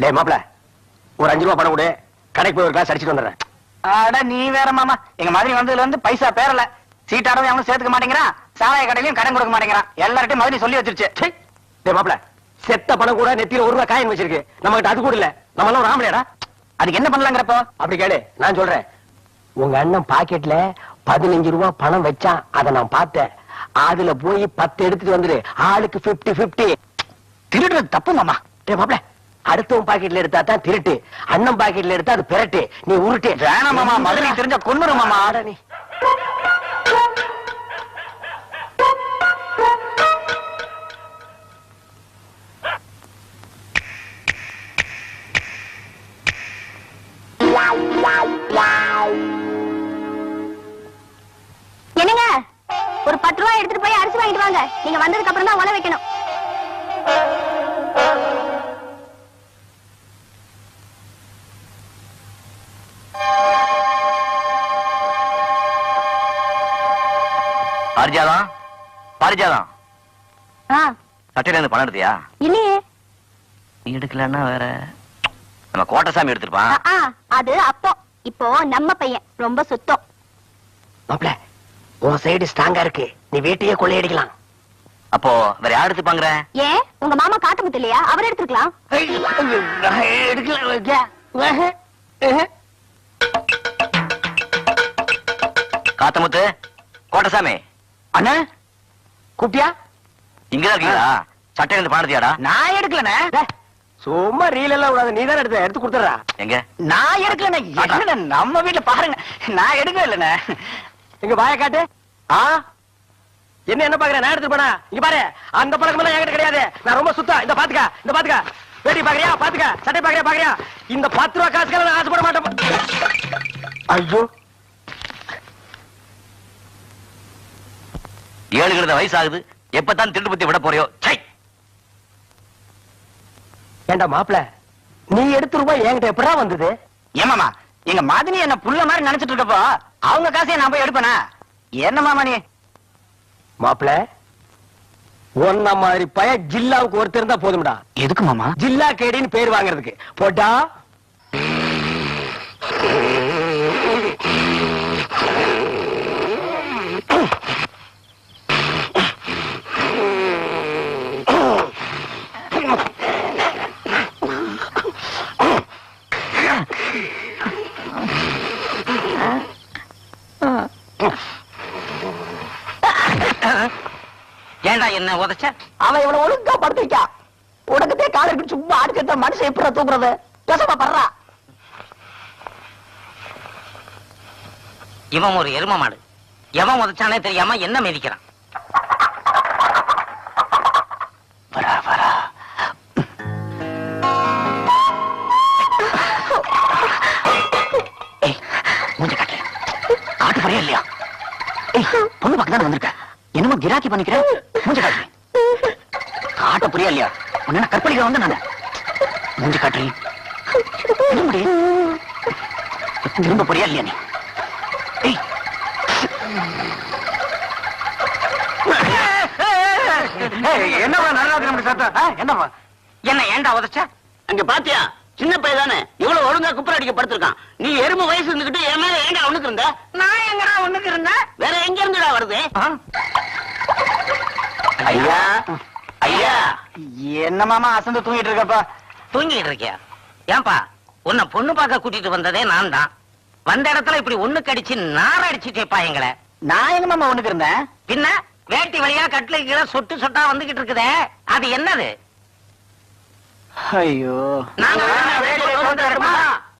டேய் மாப்ள ஒரு அஞ்சு ரூபா பணம் கொடு. கடைக்கு போய் ஒரு கிளாஸ் அடிச்சிட்டு வந்துடுறேன். அட நீ வேற மாமா. எங்க மாதிரி வந்ததுல இருந்து பைசா பேரல. சீட்டாடவும் அவனும் சேர்த்துக்க மாட்டேங்கிறான். சாராய கடையிலயும் கடன் கொடுக்க மாட்டேங்கிறான். எல்லார்ட்டையும் மாதிரி சொல்லி வச்சிருச்சு. சீ. டேய் மாப்ள செத்த பணம் கூட நெத்தியில ஒரு ரூபா காயின் வச்சிருக்கு. நம்ம கிட்ட அது கூட இல்ல. நம்ம எல்லாம் ஒரு ஆம்பளையாடா. அதுக்கு என்ன பண்ணலாங்கிறப்போ? அப்படி கேளு நான் சொல்றேன். உங்க அண்ணன் பாக்கெட்ல பதினஞ்சு ரூபா பணம் வச்சான். அதை நான் பார்த்தேன். அதுல போய் பத்து எடுத்துட்டு வந்துரு ஆளுக்கு 50 50 திருடுறது தப்பு மாமா. டேய் மாப்ள அடுத்தவன் பாக்கெட்ல எடுத்தா தான் திருட்டு. அண்ணன் பாக்கெட்ல எடுத்தா அது பிரட்டு. நீ உருட்டு. வேணாம் மாமா மதுரை தெரிஞ்ச கொன்னுரு மாமா. ஆட நீ. என்னங்க? ஒரு பத்து ரூபாய் எடுத்துட்டு போய் அரிசி வாங்கிட்டு வாங்க. நீங்க வந்ததுக்கு அப்புறம் தான் உல வைக்கணும். பாரிஜாதம்? பாரிஜாதம். சட்டையில இருந்து பணம் எடுத்தியா? இல்லையே. நீ எடுக்கலன்னா வேற. நம்ம கோட்டசாமி எடுத்திருப்பான் அது அப்போ. இப்போ நம்ம பையன். ரொம்ப சுத்தம். மாப்ள உன் சைடு ஸ்ட்ராங்கா இருக்கு. நீ வீட்டையே கொள்ளையடிக்கலாம். அப்போ வேற யார் எடுத்துப்பாங்கிற ஏன்? உங்க மாமா காட்டுமுத்து இல்லையா? அவர் எடுத்துக்கலாம் காத்தமுத்து கோட்டசாமி. அண்ணா கூப்பிட்டியா? இங்கதான் இருக்கீங்களா? சட்டையில இருந்து பணம் எடுத்தியாடா நான் எடுக்கலண்ணே. சும்மா ரீல் எல்லாம் விடாத நீ தானே எடுத்த எடுத்து கொடுத்துறா எங்க? நான் எடுக்கலண்ணே. என்னண்ணே நம்ம வீட்டுல பாருங்க. நான் எடுக்கவே இல்லைண்ணே. இங்க வாய காட்டு. ஆ? என்ன என்ன பாக்குற? நான் எடுத்து போனா? இங்க பாரு. அந்த பழக்கம் எல்லாம் என்கிட்ட கிடையாது. நான் ரொம்ப சுத்தம். இந்த பாத்துக்க இந்த பாத்துக்க. வேட்டி பாக்குறியா? பாத்துக்க. சட்டை பாக்குறியா? பாக்குறியா? இந்த பத்து ரூபா காசுக்கெல்லாம் நான் ஆசைப்பட மாட்டேன். ஐயோ. ஏழு கிழத வயசு ஆகுது எப்பதான் திருட்டு பத்தி விட போறியோ? ஏண்டா மாப்பிள நீ எடுத்த ரூபாய் என்கிட்ட எப்படா வந்தது? ஏமாமா எங்க மதினி என்ன புள்ள மாதிரி நினைச்சிட்டு இருக்கப்போ அவங்க காசையை நான் போய் எடுப்பேனா? என்ன மாமா நீ? மாப்பிள ஒன்ன மாதிரி பய ஜில்லாவுக்கு ஒருத்தர் இருந்தா போதும்டா. எதுக்கு மாமா? ஜில்லா கேடின்னு பேர் வாங்குறதுக்கு. போட்டா ஏண்டா என்ன உதச்ச? அவன் இவ்வளவு ஒழுங்கா படுத்திருக்கா உனக்குதே கால இருக்கு சும்மா அடிச்சிருந்த மனுஷன் எப்படி தூக்குறது பேசாம படுறா. இவன் ஒரு எரும மாடு. எவன் உதச்சானே தெரியாம என்ன மிதிக்கிறான்? மூஞ்ச காட்டு காட்டு போறியா இல்லையா? பொண்ணு பக்கம் தானே வந்திருக்க என்னமோ கிராக்கி பண்ணிக்கிற மூஞ்ச காட்டு காட்ட புரியா இல்லையா? உன்ன கற்பழிக்க வந்து நான். மூஞ்ச காட்டு திரும்படி திரும்ப புரியா இல்லையா நீ? என்னவா நல்லா இருக்கு சத்தம் என்னவா என்ன ஏன்டா உதைச்ச? அங்க பாத்தியா? சின்ன பையன் தானே. இவ்வளவு ஒழுங்கா குப்புற அடிக்க படுத்திருக்கான். நீ எறும்பு வயசு இருந்துகிட்டு என் மேல ஏன்டா அவனுக்கு இருந்த? நான் எங்கடா ஒண்ணுக்கு இருந்தேன் வேற எங்க இருந்துடா வருது? ஐயா ஐயா. என்ன மாமா அசந்து தூங்கிட்டு இருக்கப்பா? தூங்கிட்டு இருக்கியா? ஏன்பா உன்னை பொண்ணு பார்க்க கூட்டிட்டு வந்ததே நான் தான். வந்த இடத்துல இப்படி ஒண்ணுக்கு அடிச்சு நார அடிச்சுட்டேப்பா எங்களை. நான் எங்க மாமா ஒண்ணுக்கு இருந்தேன்? பின்ன வேட்டி வழியா கட்டில கீழே சொட்டு சொட்டா வந்துகிட்டு இருக்குதே. அது என்னது? ஐயோ. நாங்க